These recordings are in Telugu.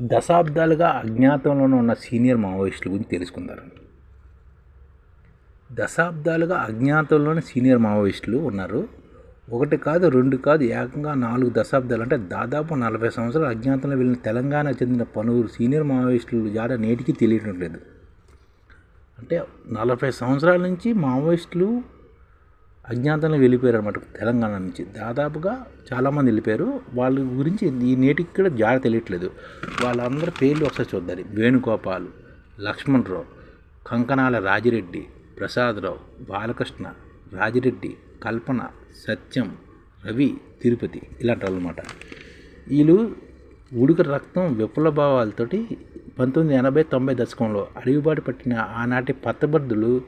దశాబ్దాలుగా అజ్ఞాతంలోనే ఉన్న సీనియర్ మావోయిస్టుల గురించి తెలుసుకుందారు దశాబ్దాలుగా అజ్ఞాతంలోనే సీనియర్ మావోయిస్టులు ఉన్నారు. ఒకటి కాదు రెండు కాదు ఏకంగా నాలుగు దశాబ్దాలు. అంటే దాదాపు నలభై సంవత్సరాలు అజ్ఞాతంలో వెళ్ళిన తెలంగాణకు చెందిన పలువురు సీనియర్ మావోయిస్టులు జాడ నేటికి తెలియటం లేదు. అంటే నలభై సంవత్సరాల నుంచి మావోయిస్టులు అజ్ఞాతంలో వెళ్ళిపోయారు అనమాట తెలంగాణ నుంచి. దాదాపుగా చాలామంది వెళ్ళిపోయారు. వాళ్ళ గురించి ఈ నేటికి కూడా జాడ తెలియట్లేదు. వాళ్ళందరి పేర్లు ఒకసారి చూద్దాం. వేణుగోపాల్ లక్ష్మణరావు కంకణాల రాజిరెడ్డి ప్రసాదరావు బాలకృష్ణ రాజిరెడ్డి కల్పన సత్యం రవి తిరుపతి ఇలాంటి వాళ్ళు అనమాట వీళ్ళు ఉడుక రక్తం విప్లభావాలతోటి పంతొమ్మిది ఎనభై తొంభై దశకంలో అడుగుబాటు పట్టిన ఆనాటి పత్తబద్దులు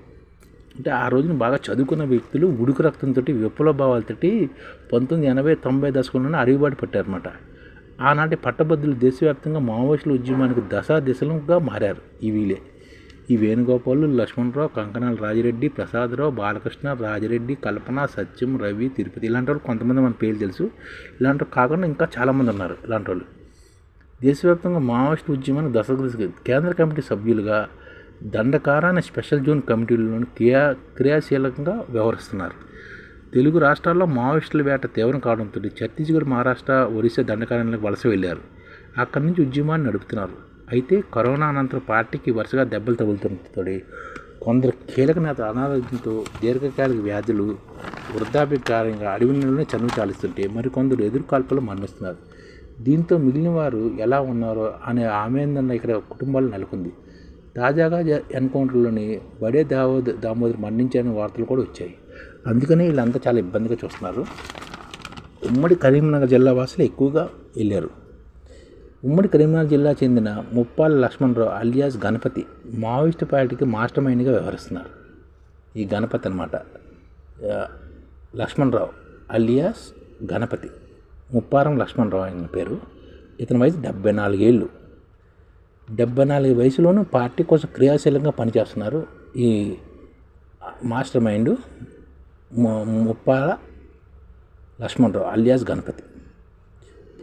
అంటే ఆ రోజున బాగా చదువుకున్న వ్యక్తులు ఉడుకు రక్తంతో విప్లవ భావాలతోటి పంతొమ్మిది ఎనభై తొంభై దశకంలోనే అడుగుబాటు పట్టారన్నమాట. ఆనాటి పట్టభద్రులు దేశవ్యాప్తంగా మావోయిస్టుల ఉద్యమానికి దశా దిశలుగా మారారు ఈ వీలే. ఈ వేణుగోపాలు లక్ష్మణరావు కంకణాల రాజిరెడ్డి ప్రసాదరావు బాలకృష్ణ రాజిరెడ్డి కల్పన సత్యం రవి తిరుపతి ఇలాంటి వాళ్ళు కొంతమంది మన పేర్లు తెలుసు. ఇలాంటి వాళ్ళు కాకుండా ఇంకా చాలామంది ఉన్నారు ఇలాంటి వాళ్ళు దేశవ్యాప్తంగా మావోయిస్టు ఉద్యమానికి దశ దిశగా కేంద్ర కమిటీ సభ్యులుగా దండకారాన్ని స్పెషల్ జోన్ కమిటీలను క్రియా క్రియాశీలకంగా వ్యవహరిస్తున్నారు. తెలుగు రాష్ట్రాల్లో మావోయిస్టుల వేట తీవ్రం కావడంతో ఛత్తీస్గఢ్ మహారాష్ట్ర ఒరిస్సా దండకారణ్యాలకు వలస వెళ్ళారు. అక్కడి నుంచి ఉద్యమాన్ని నడుపుతున్నారు. అయితే కరోనా అనంతరం పార్టీకి వరుసగా దెబ్బలు తగులుతుండతో కొందరు కీలక నేత అనారోగ్యంతో దీర్ఘకాలిక వ్యాధులు వృద్ధాప్య కారణంగా అడవిలోనే చనువు చాలిస్తుంటే మరికొందరు ఎదురుకాల్పులు మరణిస్తున్నారు. దీంతో మిగిలిన వారు ఎలా ఉన్నారో అనే ఆమెందన్న ఇక్కడ కుటుంబాలు నెలకొంది. తాజాగా ఎన్కౌంటర్లోని బడే దావోద్ దామోదర్ మరణించారని వార్తలు కూడా వచ్చాయి. అందుకని వీళ్ళంతా చాలా ఇబ్బందిగా చూస్తున్నారు. ఉమ్మడి కరీంనగర్ జిల్లా వాసులు ఎక్కువగా వెళ్ళారు. ఉమ్మడి కరీంనగర్ జిల్లా చెందిన ముప్పాల లక్ష్మణరావు అలియాస్ గణపతి మావోయిస్ట్ పార్టీకి మాస్టర్ మైండ్గా వ్యవహరిస్తున్నారు. ఈ గణపతి అనమాట లక్ష్మణరావు అలియాస్ గణపతి. ముప్పారం లక్ష్మణరావు ఆయన పేరు. ఇతని వయసు డెబ్బై నాలుగేళ్ళు. డెబ్బై నాలుగు వయసులోనూ పార్టీ కోసం క్రియాశీలంగా పనిచేస్తున్నారు ఈ master mind Muppala Lakshmanarao alias Ganapathi.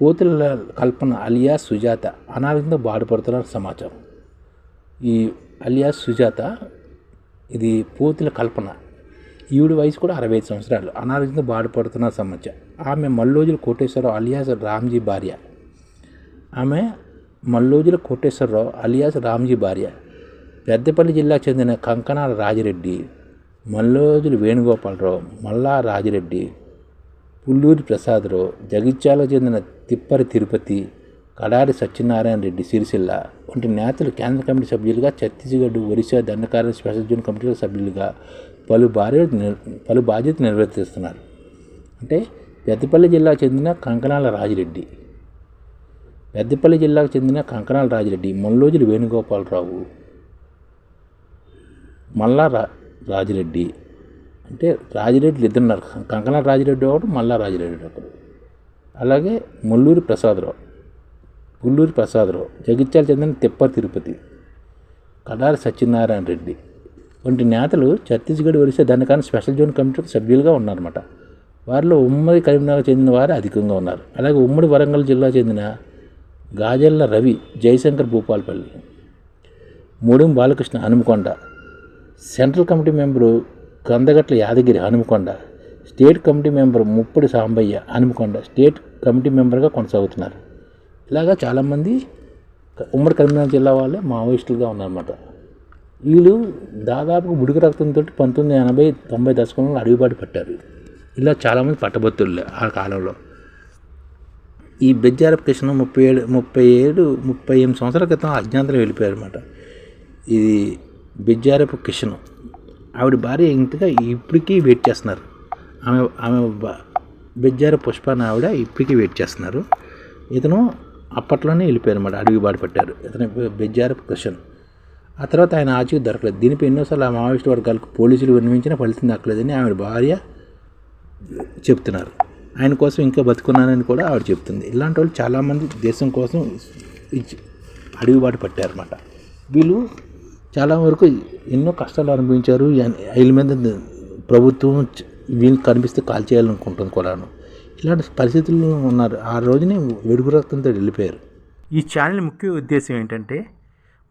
Pothula Kalpana alias Sujatha అనారోగ్యంతో బాధపడుతున్నారు సమాచారం. ఈ అలియాస్ సుజాత ఇది పోతుల కల్పన. ఈవిడ వయసు కూడా అరవై ఐదు సంవత్సరాలు. అనారోగ్యంతో బాధపడుతున్న సమాచారం. ఆమె మల్లోజుల కోటేశ్వరరావు అలియాస్ రామ్జీ భార్య. ఆమె మల్లోజుల కోటేశ్వరరావు అలియాస్ రామ్జీ భార్య పెద్దపల్లి జిల్లాకు చెందిన కంకణాల రాజిరెడ్డి మల్లోజులు వేణుగోపాలరావు మల్లా రాజిరెడ్డి పుల్లూరి ప్రసాదరావు జగిత్యాలకు చెందిన తిప్పరి తిరుపతి కడారి సత్యనారాయణ రెడ్డి సిరిసిల్ల వంటి నేతలు కేంద్ర కమిటీ సభ్యులుగా ఛత్తీస్గఢ్ ఒరిస్సా దండకార్య స్పెషల్ జోన్ కమిటీల సభ్యులుగా పలు భార్య పలు బాధ్యతలు నిర్వర్తిస్తున్నారు. అంటే పెద్దపల్లి జిల్లాకు చెందిన కంకణాల రాజిరెడ్డి పెద్దపల్లి జిల్లాకు చెందిన కంకణాల రాజిరెడ్డి మల్లోజులు వేణుగోపాలరావు మల్లా రా రాజిరెడ్డి. అంటే రాజిరెడ్డిలు ఇద్దరున్నారు. కంకణాల రాజిరెడ్డి ఒకడు మల్లా రాజిరెడ్డి ఒకడు. అలాగే ముల్లూరి ప్రసాదరావు గుల్లూరి ప్రసాదరావు జగిత్యాల చెందిన తిప్ప తిరుపతి కడారి సత్యనారాయణ రెడ్డి. వంటి నేతలు ఛత్తీస్గఢ్ ఒరిస్సా దానికన్నా స్పెషల్ జోన్ కమిటీ సభ్యులుగా ఉన్నారన్నమాట. వారిలో ఉమ్మడి కరీంనగర్ చెందిన వారు అధికంగా ఉన్నారు. అలాగే ఉమ్మడి వరంగల్ జిల్లా చెందిన Gajarla Ravi Jayashankar Bhupalpally. Moodem Balakrishna Hanumakonda. Central committee member Kandagatla Yadagiri Hanumakonda. State committee member Muppidi Sambaiah Hanumakonda. State committee మెంబర్గా కొనసాగుతున్నారు. ఇలాగా చాలామంది ఉమ్మడి కరీంనగర్ జిల్లా వాళ్ళే మావోయిస్టులుగా ఉన్నారన్నమాట. వీళ్ళు దాదాపు ఉడికి రక్తంతో పంతొమ్మిది ఎనభై తొంభై దశకంలో అడుగుబాటు పట్టారు. ఇలా చాలామంది పట్టభద్రులే ఆ కాలంలో. ఈ బెజ్జారపు కృష్ణ ముప్పై ఏడు ముప్పై ఏడు ముప్పై ఎనిమిది సంవత్సరాల క్రితం అజ్ఞాతంలో వెళ్ళిపోయారు అనమాట ఇది బెజ్జారపు కిషన్ ఆవిడ భార్య ఇంతగా ఇప్పటికీ వెయిట్ చేస్తున్నారు. ఆమె ఆమె బెజ్జార పుష్ప ఆవిడ ఇప్పటికీ వెయిట్ చేస్తున్నారు. ఇతను అప్పట్లోనే వెళ్ళిపోయారు అనమాట అడవి బాడి పట్టారు. ఇతను బెజ్జారపు కిషన్ ఆ తర్వాత ఆయన ఆచూకీ దొరకలేదు. దీనిపై ఎన్నోసార్లు ఆ మావోయిస్టు వర్గాలకు పోలీసులు విన్నవించినా ఫలితం దక్కలేదని ఆవిడ భార్య చెప్తున్నారు. ఆయన కోసం ఇంకా బతుకున్నానని కూడా ఆవిడ చెప్తుంది. ఇలాంటి వాళ్ళు చాలామంది దేశం కోసం అడుగుబాటు పట్టారన్నమాట. వీళ్ళు చాలా వరకు ఎన్నో కష్టాలు అనుభవించారు. వీళ్ళ మీద ప్రభుత్వం వీళ్ళకి కనిపిస్తే కాల్ చేయాలనుకుంటుంది కూడాను. ఇలాంటి పరిస్థితుల్లో ఉన్నారు. ఆ రోజునే వెడుగు రక్తంతో వెళ్ళిపోయారు. ఈ ఛానల్ ముఖ్య ఉద్దేశం ఏంటంటే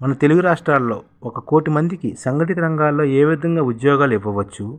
మన తెలుగు రాష్ట్రాల్లో ఒక కోటి మందికి సంఘటిత రంగాల్లో ఏ విధంగా ఉద్యోగాలు ఇవ్వవచ్చు